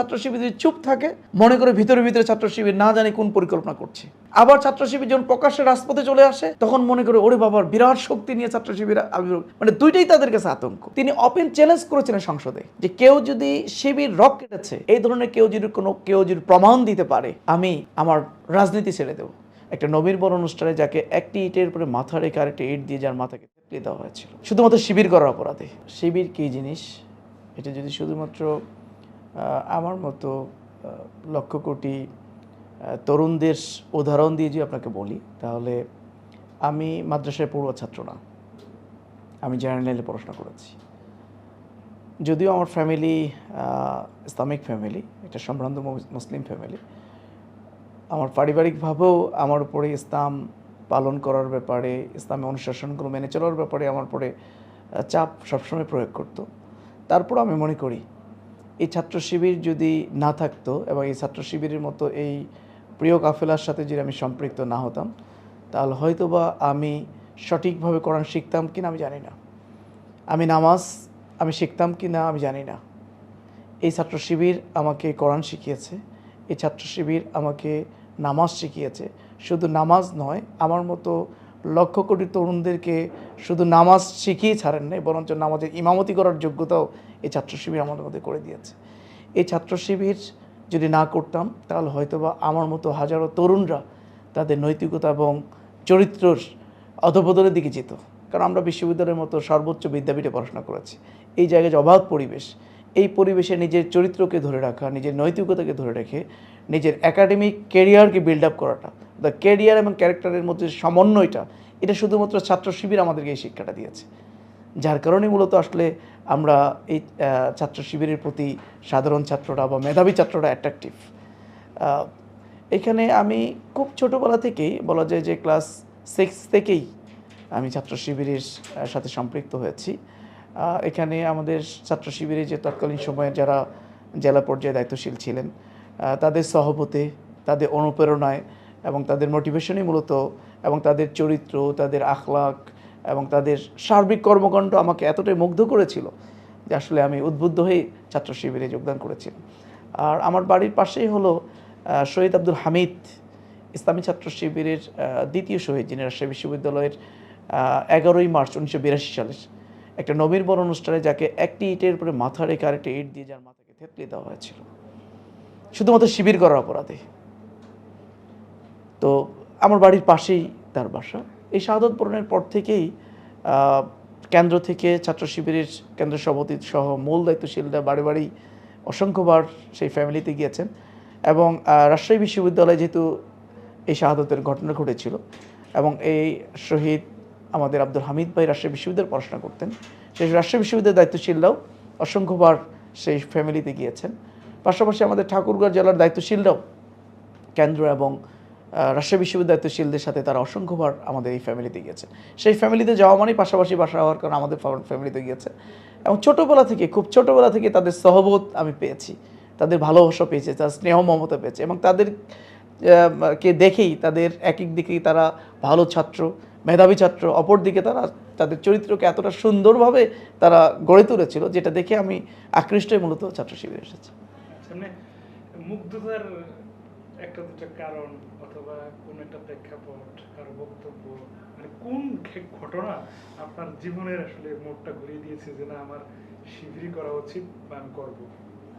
ছাত্র শিবির যদি চুপ থাকে, মনে করে ভিতরে ভিতরে ছাত্র শিবির না জানি কোন পরিকল্পনা করছে। আবার ছাত্র শিবির যখন প্রকাশ্যে রাজপথে চলে আসে, তখন মনে করে, ওরে বাবার বিরাট শক্তি নিয়ে ছাত্র শিবির আবির্ভাব মানে দুইটাই তাদের কাছে আতঙ্ক। তিনি ওপেন চ্যালেঞ্জ করেছিলেন সংসদে যে কেউ যদি শিবির রক কেটেছে, এই ধরনের কেউ যদি কোনো, কেউ যদি প্রমাণ দিতে পারে, আমি আমার রাজনীতি ছেড়ে দেবো। একটা নবীর বড় অনুষ্ঠানে যাকে একটি ইটের উপরে মাথা রেখে আরেকটি ইট দিয়ে যার মাথাকে দেওয়া হয়েছিল। শুধুমাত্র শিবির করার অপরাধে। শিবির কী জিনিস? এটা যদি শুধুমাত্র আমার মতো লক্ষ কোটি তরুণদের উদাহরণ দিয়ে যদি আপনাকে বলি, তাহলে আমি মাদ্রাসায় পড়ুয়া ছাত্র না। আমি জেনারেলে পড়াশোনা করেছি। যদিও আমার ফ্যামিলি ইসলামিক ফ্যামিলি একটা সম্ভ্রান্ত মুসলিম ফ্যামিলি আমার পারিবারিকভাবেও আমার উপরে ইসলাম পালন করার ব্যাপারে, ইসলামী অনুশাসনগুলো মেনে চলার ব্যাপারে আমার উপরে চাপ সবসময় প্রয়োগ করতো। তারপর আমি মনে করি এই ছাত্র শিবির যদি না থাকতো এবং এই ছাত্র শিবিরের মতো এই প্রিয় কাফেলার সাথে যদি আমি সম্পৃক্ত না হতাম, তাহলে হয়তোবা আমি সঠিকভাবে কোরআন শিখতাম কি না আমি জানি না। আমি নামাজ আমি শিখতাম কি না আমি জানি না। এই ছাত্র শিবির আমাকে কোরআন শিখিয়েছে, এই ছাত্র শিবির আমাকে নামাজ শিখিয়েছে। শুধু নামাজ নয়, আমার মতো লক্ষ কোটি তরুণদেরকে শুধু নামাজ শিখিয়ে ছাড়েন নাই, বরঞ্চ নামাজের ইমামতি করার যোগ্যতাও এই ছাত্র শিবির আমাদের মধ্যে করে দিয়েছে। এই ছাত্র শিবির যদি না করতাম, তাহলে হয়তোবা আমার মতো হাজারো তরুণরা তাদের নৈতিকতা এবং চরিত্রর অধপতনের দিকে যেত। কারণ আমরা বিশ্ববিদ্যালয়ের মতো সর্বোচ্চ বিদ্যাপীঠে পড়াশোনা করেছি। এই জায়গায় যে অবাধ পরিবেশ, এই পরিবেশে নিজের চরিত্রকে ধরে রাখা, নিজের নৈতিকতাকে ধরে রেখে নিজের একাডেমিক কেরিয়ারকে বিল্ড আপ করাটা দ্য কেরিয়ার এবং ক্যারেক্টারের মধ্যে সমন্বয়টা, এটা শুধুমাত্র ছাত্র শিবির আমাদেরকে এই শিক্ষাটা দিয়েছে। যার কারণে মূলত আসলে আমরা এই ছাত্র শিবিরের প্রতি সাধারণ ছাত্ররা বা মেধাবী ছাত্ররা অ্যাট্রাকটিভ এখানে আমি খুব ছোটোবেলা থেকেই বলা যায় যে ক্লাস সিক্স থেকেই আমি ছাত্র শিবিরের সাথে সম্পৃক্ত হয়েছি। এখানে আমাদের ছাত্র শিবিরে যে তৎকালীন সময়ে যারা জেলা পর্যায়ে দায়িত্বশীল ছিলেন তাদের সহপতে তাদের অনুপ্রেরণায় এবং তাদের মোটিভেশনই মূলত এবং তাদের চরিত্র, তাদের আখলাক এবং তাদের সার্বিক কর্মকাণ্ড আমাকে এতটাই মুগ্ধ করেছিল যে আসলে আমি উদ্বুদ্ধ হয়ে ছাত্র শিবিরে যোগদান করেছিলাম। আর আমার বাড়ির পাশেই হলো শহীদ আব্দুল হামিদ ইসলামী ছাত্র শিবিরের দ্বিতীয় শহীদ, যিনি রাজশাহী বিশ্ববিদ্যালয়ের এগারোই মার্চ উনিশশো বিরাশি সালের একটা নবীর বড় অনুষ্ঠানে যাকে একটি ইটের উপরে মাথা রেখে আরেকটি ইট দিয়ে যার মাথাকে থেতলে দেওয়া হয়েছিল। শুধুমাত্র শিবির করার অপরাধে। তো আমার বাড়ির পাশেই তার বাসা। এই শাহাদত বরণের পর থেকেই কেন্দ্র থেকে ছাত্র শিবিরের কেন্দ্র সভাপতি সহ মূল দায়িত্বশীলরা বাড়ি বাড়ি অসংখ্যবার সেই ফ্যামিলিতে গিয়েছেন এবং রাজশাহী বিশ্ববিদ্যালয়ে যেহেতু এই শাহাদতের ঘটনা ঘটেছিল এবং এই শহীদ আমাদের আব্দুল হামিদ ভাই রাজশাহী বিশ্ববিদ্যালয়ে পড়াশোনা করতেন, সেই রাজশাহী বিশ্ববিদ্যালয়ের দায়িত্বশীলরাও অসংখ্যবার সেই ফ্যামিলিতে গিয়েছেন। পাশাপাশি আমাদের ঠাকুরগাঁও জেলার দায়িত্বশীলরাও কেন্দ্র এবং রাজশাহী বিশ্ববিদ্যালয় দায়িত্বশীলদের সাথে তারা অসংখ্যবার আমাদের এই ফ্যামিলিতে গিয়েছে। সেই ফ্যামিলিতে যাওয়া মানেই পাশাপাশি বাসা হওয়ার কারণে আমাদের ফ্যামিলিতে গিয়েছে। এবং ছোটোবেলা থেকে, খুব ছোটোবেলা থেকে তাদের সহবোধ আমি পেয়েছি। তাদের ভালোবাসা পেয়েছে, তার স্নেহ মমতা পেয়েছে এবং তাদের কে দেখেই, তাদের এক এক দিকেই তারা ভালো ছাত্র, মেধাবী ছাত্র অপর দিকে তারা, তাদের চরিত্রকে এতটা সুন্দরভাবে তারা গড়ে তুলেছিল, যেটা দেখে আমি আকৃষ্টই মূলত ছাত্র শিবিরে এসেছি। মুগ্ধতার একটা দুটা কারণ অথবা কোন একটা প্রেক্ষাপট, কারও বক্তব্য মানে কোন ঘটনা আপনার জীবনের আসলে মোড়টা ঘুরিয়ে দিয়েছে যে না, আমার শিবিরই করা উচিত বা আমি করব,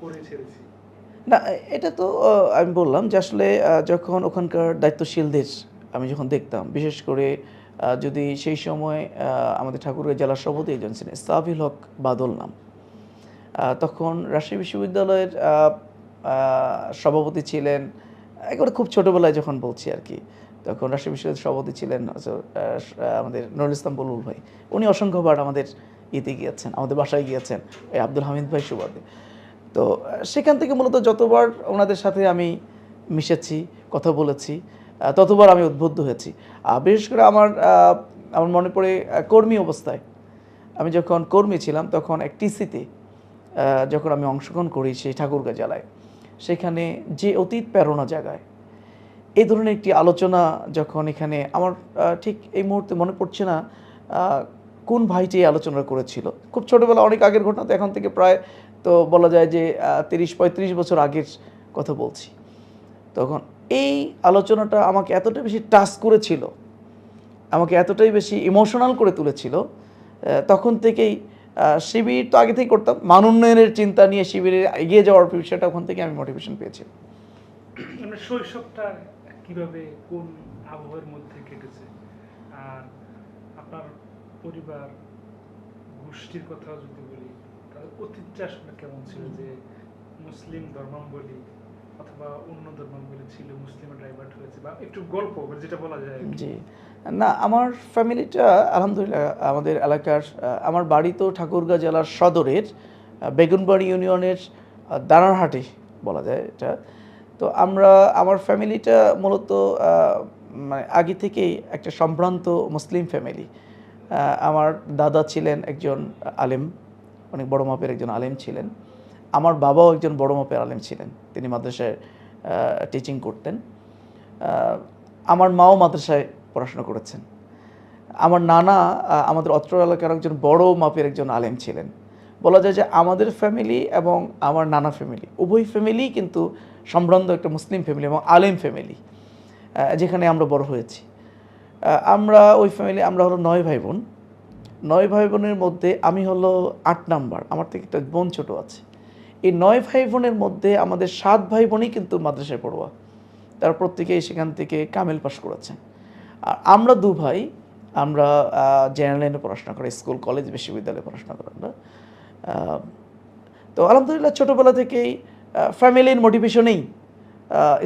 করে ছেড়েছি? না, এটা তো আমি বললাম যে আসলে যখন ওখানকার দায়িত্বশীলদের আমি যখন দেখতাম, বিশেষ করে যদি সেই সময় আমাদের ঠাকুরের জেলা সভাপতি একজন ছিলেন ইস্তাফিল হক বাদল নাম তখন রাজশাহী বিশ্ববিদ্যালয়ের সভাপতি ছিলেন একেবারে খুব ছোটোবেলায় যখন বলছি আর কি, তখন রাজশাহী বিশ্ববিদ্যালয়ের সভাপতি ছিলেন আমাদের নুরুল ইসলাম বলুল ভাই। উনি অসংখ্যবার আমাদের ইতে গিয়েছেন, আমাদের বাসায় গিয়েছেন, এই আব্দুল হামিদ ভাই সুবাদে। তো সেখান থেকে মূলত যতবার ওনাদের সাথে আমি মিশেছি, কথা বলেছি ততবার আমি উদ্বুদ্ধ হয়েছি। বিশেষ করে আমার আমার মনে পড়ে কর্মী অবস্থায়। আমি যখন কর্মী ছিলাম, তখন এক টিসিতে যখন আমি অংশগ্রহণ করি সেই ঠাকুরগাঁ জেলায় সেখানে যে অতীত প্রেরণা জায়গায় এই ধরনের একটি আলোচনা যখন এখানে আমার ঠিক এই মুহূর্তে মনে পড়ছে না কোন ভাইটি এই আলোচনা করেছিল। খুব ছোটোবেলা অনেক আগের ঘটনা, তো এখন থেকে প্রায় তো বলা যায় যে তিরিশ, পঁয়ত্রিশ বছর আগের কথা বলছি। তখন এই আলোচনাটা আমাকে এতটা বেশি টাচ করেছিল, আমাকে এতটাই বেশি ইমোশনাল করে তুলেছিল তখন থেকেই শিবির তো আগে থেকেই করতাম। মান উন্নয়নের চিন্তা নিয়ে শিবিরে এগিয়ে যাওয়ার বিষয়টা ওখান থেকে আমি মোটিভেশন পেয়েছি। আপনার শৈশবটা কীভাবে, কোন আবহাওয়ার মধ্যে কেটেছে? আর আপনার পরিবার, গোষ্ঠীর কথা যদি বলি তাহলে অতীতটা আসলে কেমন ছিল? যে মুসলিম ধর্মাবলী অথবা অন্য ধর্মাবলী ছিল মুসলিমে ডাইভার্ট হয়েছে বা একটু গল্প যেটা বলা যায় জি। না, আমার ফ্যামিলিটা আলহামদুলিল্লাহ, আমাদের এলাকার আমার বাড়ি তো ঠাকুরগাঁ জেলার সদরের বেগুনবাড়ি ইউনিয়নের দানারহাটে বলা যায় এটা। তো আমরা, আমার ফ্যামিলিটা মূলত মানে আগে থেকেই একটা সম্ভ্রান্ত মুসলিম ফ্যামিলি। আমার দাদা ছিলেন একজন আলেম, অনেক বড় মাপের একজন আলেম ছিলেন। আমার বাবাও একজন বড় মাপের আলেম ছিলেন। তিনি মাদ্রাসায় টিচিং করতেন। আমার মাও মাদ্রাসায় পড়াশোনা করেছেন। আমার নানা আমাদের অত্র এলাকার একজন বড় মাপের একজন আলেম ছিলেন। বলা যায় যে আমাদের ফ্যামিলি এবং আমার নানা ফ্যামিলি উভয় ফ্যামিলি কিন্তু সম্ভ্রান্ত একটা মুসলিম ফ্যামিলি এবং আলেম ফ্যামিলি যেখানে আমরা বড় হয়েছি। আমরা ওই ফ্যামিলি আমরা হলো নয় ভাই বোন। নয় ভাই বোনের মধ্যে আমি হলো আট নাম্বার। আমার থেকে একটা বোন ছোট আছে। এই নয় ভাই বোনের মধ্যে আমাদের সাত ভাই বোনই কিন্তু মাদ্রাসায় পড়ুয়া। তারা প্রত্যেকেই সেখান থেকে কামেল পাশ করেছেন আর আমরা দু ভাই, আমরা জেনারেল লাইনে পড়াশোনা করি স্কুল কলেজ বিশ্ববিদ্যালয়ে পড়াশোনা করি আমরা। তো আলহামদুলিল্লাহ ছোটোবেলা থেকেই ফ্যামিলির মোটিভেশনেই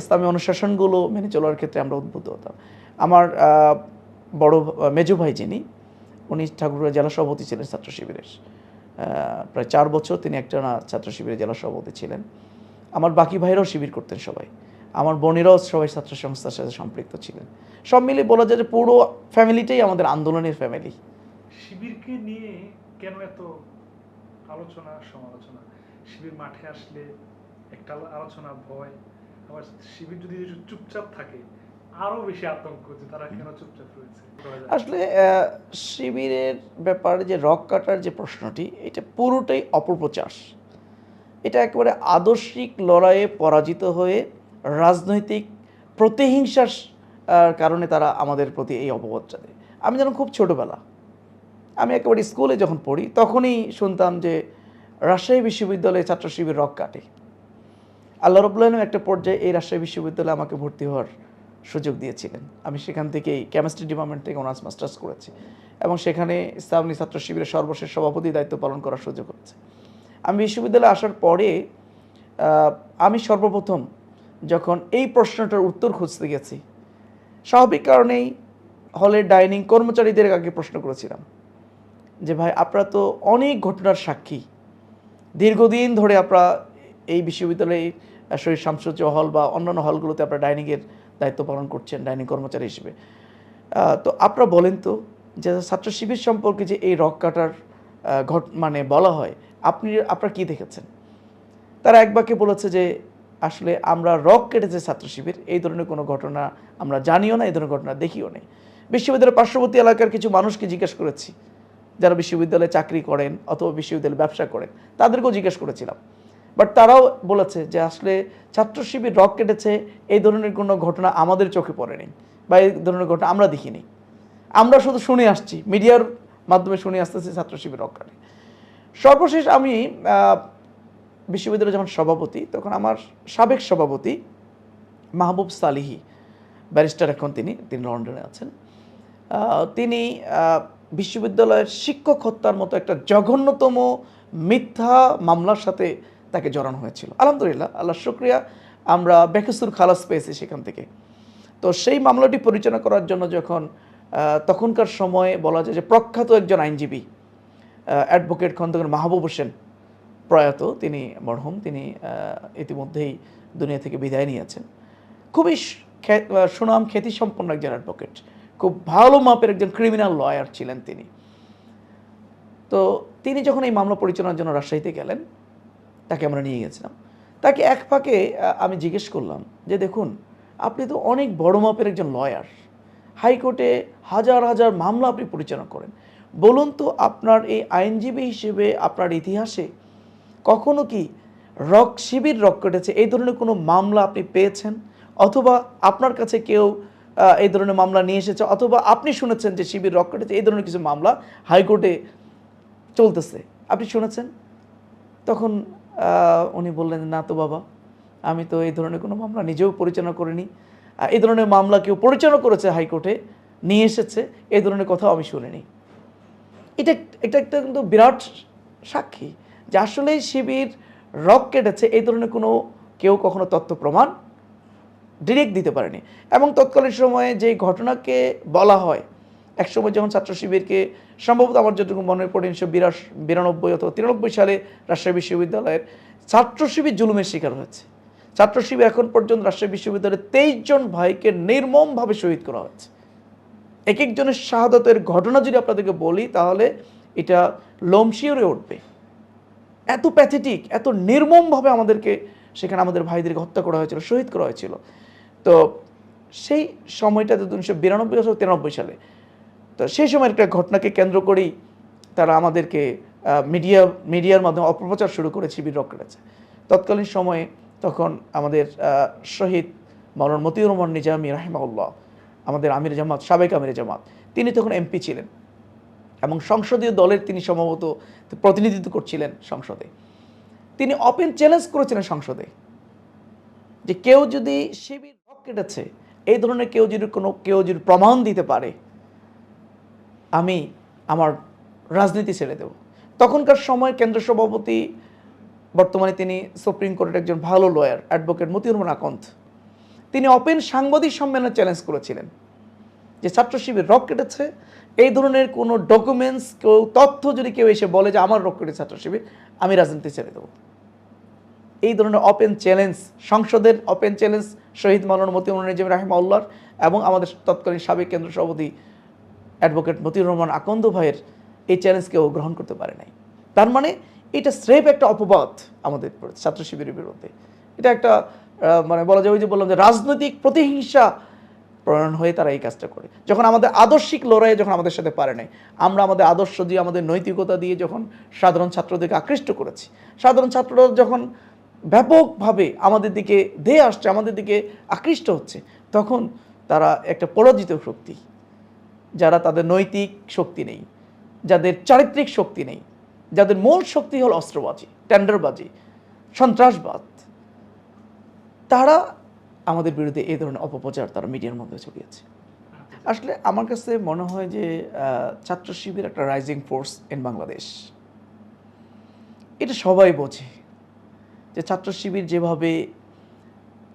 ইসলামী অনুশাসনগুলো মেনে চলার ক্ষেত্রে আমরা উদ্বুদ্ধ হতাম। আমার বড় মেজো ভাই যিনি, উনি ঠাকুরগাঁ জেলা সভাপতি ছিলেন ছাত্র শিবিরের। প্রায় চার বছর তিনি একটা ছাত্র শিবিরের জেলা সভাপতি ছিলেন। আমার বাকি ভাইরাও শিবির করতেন সবাই। আমার বোনেরাও সবাই ছাত্র সংস্থার সাথে সম্পৃক্ত ছিলেন। সব মিলিয়ে বলা যায় যে পুরো ফ্যামিলিটাই আমাদের আন্দোলনের ফ্যামিলি। শিবিরকে নিয়ে কেন এত আলোচনা, সমালোচনা? শিবির মাঠে আসলে একটা আলোচনা, ভয়। আবার শিবির যদি চুপচাপ থাকে আরও বেশি আতঙ্ক যে তারা কেন চুপচাপ রয়েছে। আসলে শিবিরের ব্যাপারে যে রক কাটার যে প্রশ্নটি, এটা পুরোটাই অপপ্রচার। এটা একেবারে আদর্শিক লড়াইয়ে পরাজিত হয়ে রাজনৈতিক প্রতিহিংসার কারণে তারা আমাদের প্রতি এই অপবাদটা দেয় আমি যেন খুব ছোটোবেলা, আমি একেবারে স্কুলে যখন পড়ি, তখনই শুনতাম যে রাজশাহী বিশ্ববিদ্যালয়ে ছাত্র শিবির রক কাটে। আল্লাহ রবুল্লাহ একটা পর্যায়ে এই রাজশাহী বিশ্ববিদ্যালয়ে আমাকে ভর্তি হওয়ার সুযোগ দিয়েছিলেন। আমি সেখান থেকেই কেমিস্ট্রি ডিপার্টমেন্ট থেকে অনার্স মাস্টার্স করেছি এবং সেখানে ইসলামী ছাত্র শিবিরের সর্বশেষ সভাপতি দায়িত্ব পালন করার সুযোগ হচ্ছে আমি বিশ্ববিদ্যালয়ে আসার পরে আমি সর্বপ্রথম যখন এই প্রশ্নটার উত্তর খুঁজতে গেছি, স্বাভাবিক কারণেই হলের ডাইনিং কর্মচারীদের আগে প্রশ্ন করেছিলাম যে, ভাই, আপনারা তো অনেক ঘটনার সাক্ষী। দীর্ঘদিন ধরে আপনারা এই বিশ্ববিদ্যালয়ে শহীদ শামসুজ্জ হল বা অন্যান্য হলগুলোতে আপনারা ডাইনিংয়ের দায়িত্ব পালন করছেন ডাইনিং কর্মচারী হিসেবে। তো আপনারা বলেন তো যে ছাত্র শিবির সম্পর্কে যে এই রক কাটার ঘট মানে বলা হয়, আপনি, আপনারা কি দেখেছেন? তারা এক বাক্যে বলেছে যে আসলে আমরা রক কেটেছে ছাত্র শিবির, এই ধরনের কোনো ঘটনা আমরা জানিও না, এই ধরনের ঘটনা দেখিও নেই। বিশ্ববিদ্যালয়ের পার্শ্ববর্তী এলাকার কিছু মানুষকে জিজ্ঞেস করেছি, যারা বিশ্ববিদ্যালয়ে চাকরি করেন অথবা বিশ্ববিদ্যালয়ে ব্যবসা করেন, তাদেরকেও জিজ্ঞেস করেছিলাম। বাট তারাও বলেছে যে আসলে ছাত্র শিবির রক কেটেছে এই ধরনের কোনো ঘটনা আমাদের চোখে পড়েনি বা এই ধরনের ঘটনা আমরা দেখিনি। আমরা শুধু শুনে আসছি মিডিয়ার মাধ্যমে শুনে আসতেছি ছাত্র শিবির রক কাটে। সর্বশেষ আমি আহ, বিশ্ববিদ্যালয়ের যখন সভাপতি তখন আমার সাবেক সভাপতি মাহবুব সালিহি ব্যারিস্টার এখন তিনি তিনি লন্ডনে আছেন তিনি বিশ্ববিদ্যালয়ের শিক্ষক হত্যার মতো একটা জঘন্যতম মিথ্যা মামলার সাথে তাকে জড়ানো হয়েছিল। আলহামদুলিল্লাহ, আল্লাহ শুক্রিয়া, আমরা বেকসুর খালাস পেয়েছি সেখান থেকে। তো সেই মামলাটি পরিচালনা করার জন্য যখন তখনকার সময়ে বলা যায় যে প্রখ্যাত একজন আইনজীবী অ্যাডভোকেট খন্দকার মাহবুব হোসেন প্রয়াত, তিনি মরহুম, তিনি ইতিমধ্যেই দুনিয়া থেকে বিদায় নিয়েছেন। খুবই সুনাম খ্যাতিসম্পন্ন একজন অ্যাডভোকেট। খুব ভালো মাপের একজন ক্রিমিনাল লয়ার ছিলেন তিনি। তো তিনি যখন এই মামলা পরিচালনার জন্য রাজশাহীতে গেলেন তাকে আমরা নিয়ে গেছিলাম। তাকে এক ফাঁকে আমি জিজ্ঞেস করলাম যে, দেখুন, আপনি তো অনেক বড় মাপের একজন লয়ার হাইকোর্টে হাজার হাজার মামলা আপনি পরিচালনা করেন। বলুন তো, আপনার এই আইনজীবী হিসেবে আপনার ইতিহাসে কখনো কি রক, শিবির রক কেটেছে? এই ধরনের কোনো মামলা আপনি পেয়েছেন? অথবা আপনার কাছে কেউ এই ধরনের মামলা নিয়ে এসেছে? অথবা আপনি শুনেছেন যে শিবির রক কেটেছে? এই ধরনের কিছু মামলা হাইকোর্টে চলতেছে। আপনি শুনেছেন? তখন উনি বললেন, না তো বাবা, আমি তো এই ধরনের কোনো মামলা নিজেও পরিচালনা করিনি। এই ধরনের মামলা কেউ পরিচালনা করেছে হাইকোর্টে, নিয়ে এসেছে, এই ধরনের কথা আমি শুনিনি। এটা এটা একটা কিন্তু বিরাট সাক্ষী যে আসলে শিবির রক কেটেছে, এই ধরনের কোনো কেউ কখনো তথ্য প্রমাণ ডিরেক্ট দিতে পারেনি। এবং তৎকালীন সময়ে যে ঘটনাকে বলা হয় একসময় যখন ছাত্র শিবিরকে সম্ভবত আমার যতটুকু মনে পড়ে উনিশশো বিরাশ, বিরানব্বই অথবা তিরানব্বই সালে রাজশাহী বিশ্ববিদ্যালয়ের ছাত্র শিবির জুলুমের শিকার হয়েছে। ছাত্র শিবির এখন পর্যন্ত রাজশাহী বিশ্ববিদ্যালয়ের তেইশ জন ভাইকে নির্মমভাবে শহীদ করা হয়েছে। এক একজনের শাহাদতের ঘটনা যদি আপনাদেরকে বলি, তাহলে এটা লোমশিওরে উঠবে। এত প্যাথেটিক, এত নির্মমভাবে আমাদেরকে সেখানে আমাদের ভাইদেরকে হত্যা করা হয়েছিল, শহীদ করা হয়েছিল। তো সেই সময়টাতে উনিশশো বিরানব্বই অথবা তিরানব্বই সালে তো সেই সময়ের একটা ঘটনাকে কেন্দ্র করেই তারা আমাদেরকে মিডিয়া, মিডিয়ার মাধ্যমে অপপ্রচার শুরু করে শিবির রক করেছে তৎকালীন সময়ে তখন আমাদের শহীদ মৌলান মতিউর রহমান নিজামী রাহিমাউল্লাহ আমাদের আমির জামাত, সাবেক আমির জামাত, তিনি তখন এমপি ছিলেন এবং সংসদীয় দলের তিনি সম্ভবত প্রতিনিধিত্ব করছিলেন সংসদে। তিনি ওপেন চ্যালেঞ্জ করেছিলেন সংসদে যে কেউ যদি শিবির কেটেছে এই ধরনের কেউ যদি কোনো, কেউ যদি প্রমাণ দিতে পারে আমি আমার রাজনীতি ছেড়ে দেব। তখনকার সময় কেন্দ্র সভাপতি, বর্তমানে তিনি সুপ্রিম কোর্টের একজন ভালো লয়ার অ্যাডভোকেট মতিউর আকন্থ তিনি ওপেন সাংবাদিক সম্মেলনে চ্যালেঞ্জ করেছিলেন যে ছাত্র শিবির রক কেটেছে। এই ধরনের কোনো ডকুমেন্টস কেউ তথ্য যদি কেউ এসে বলে যে আমার রক কেটেছে ছাত্র শিবির, আমি রাজনীতি ছেড়ে দেবো। এই ধরনের ওপেন চ্যালেঞ্জ সংসদের ওপেন চ্যালেঞ্জ শহীদ মাওলানা মতিউর নিজাম রাহিমাউল্লাহর এবং আমাদের তৎকালীন সাবেক কেন্দ্র সভাপতি অ্যাডভোকেট মতিউর রহমান আকন্দ ভাইয়ের এই চ্যালেঞ্জকে ও গ্রহণ করতে পারে নাই। তার মানে এটা স্রেফ একটা অপবাদ আমাদের ছাত্র শিবিরের বিরুদ্ধে। এটা একটা মানে বলা যাবে যে বললাম যে রাজনৈতিক প্রতিহিংসা প্রণয়ন হয়ে তারা এই কাজটা করে। যখন আমাদের আদর্শিক লড়াইয়ে যখন আমাদের সাথে পারে নাই, আমরা আমাদের আদর্শ দিয়ে, আমাদের নৈতিকতা দিয়ে যখন সাধারণ ছাত্রদেরকে আকৃষ্ট করেছি, সাধারণ ছাত্ররা যখন ব্যাপকভাবে আমাদের দিকে ধেয়ে আসছে, আমাদের দিকে আকৃষ্ট হচ্ছে, তখন তারা একটা পরাজিত শক্তি যারা তাদের নৈতিক শক্তি নেই, যাদের চারিত্রিক শক্তি নেই, যাদের মূল শক্তি হল অস্ত্রবাজি, টেন্ডারবাজি, সন্ত্রাসবাদ, তারা আমাদের বিরুদ্ধে এই ধরনের অপপ্রচার তারা মিডিয়ার মধ্যে ছড়িয়েছে। আসলে আমার কাছে মনে হয় যে ছাত্র শিবির একটা রাইজিং ফোর্স ইন বাংলাদেশ এটা সবাই বোঝে যে ছাত্র শিবির যেভাবে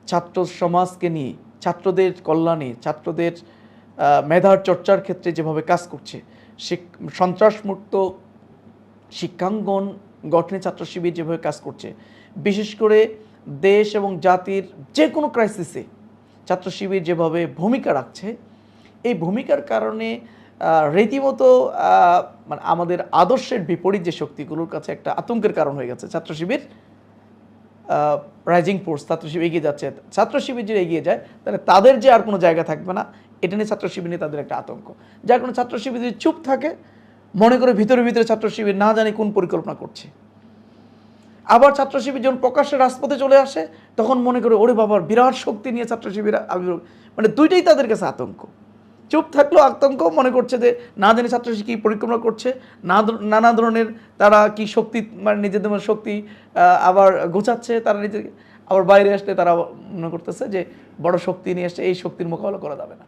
ছাত্র সমাজকে নিয়ে, ছাত্রদের কল্যাণে, ছাত্রদের মেধার চর্চার ক্ষেত্রে যেভাবে কাজ করছে সন্ত্রাসমুক্ত শিক্ষাঙ্গন গঠনে ছাত্র শিবির যেভাবে কাজ করছে, বিশেষ করে দেশ এবং জাতির যে কোনো ক্রাইসিসে ছাত্র শিবির যেভাবে ভূমিকা রাখছে, এই ভূমিকার কারণে রীতিমতো মানে আমাদের আদর্শের বিপরীত যে শক্তিগুলোর কাছে একটা আতঙ্কের কারণ হয়ে গেছে। ছাত্র শিবির রাইজিং ফোর্স ছাত্র শিবির এগিয়ে যাচ্ছে। ছাত্র শিবির যদি এগিয়ে যায়, তাহলে তাদের যে আর কোনো জায়গা থাকবে না। এটা নিয়ে ছাত্র শিবির নিয়ে তাদের একটা আতঙ্ক। যার কোনো ছাত্র শিবির যদি চুপ থাকে, মনে করে ভিতরে ভিতরে ছাত্র শিবির না জানি কোন পরিকল্পনা করছে। আবার ছাত্র শিবির যখন প্রকাশ্যে রাজপথে চলে আসে, তখন মনে করে, ওরে বাবার বিরাট শক্তি নিয়ে ছাত্র শিবির আবির্ভাব মানে দুইটাই তাদের কাছে আতঙ্ক। চুপ থাকলেও আতঙ্ক, মনে করছে যে, না জানি ছাত্র কী পরিক্রমা করছে, না নানা ধরনের তারা কি শক্তি মানে নিজেদের শক্তি আবার গোছাচ্ছে, তারা নিজের, আবার বাইরে আসলে তারা মনে করতেছে যে, বড় শক্তি নিয়ে আসছে এই শক্তির মোকাবেলা করা যাবে না।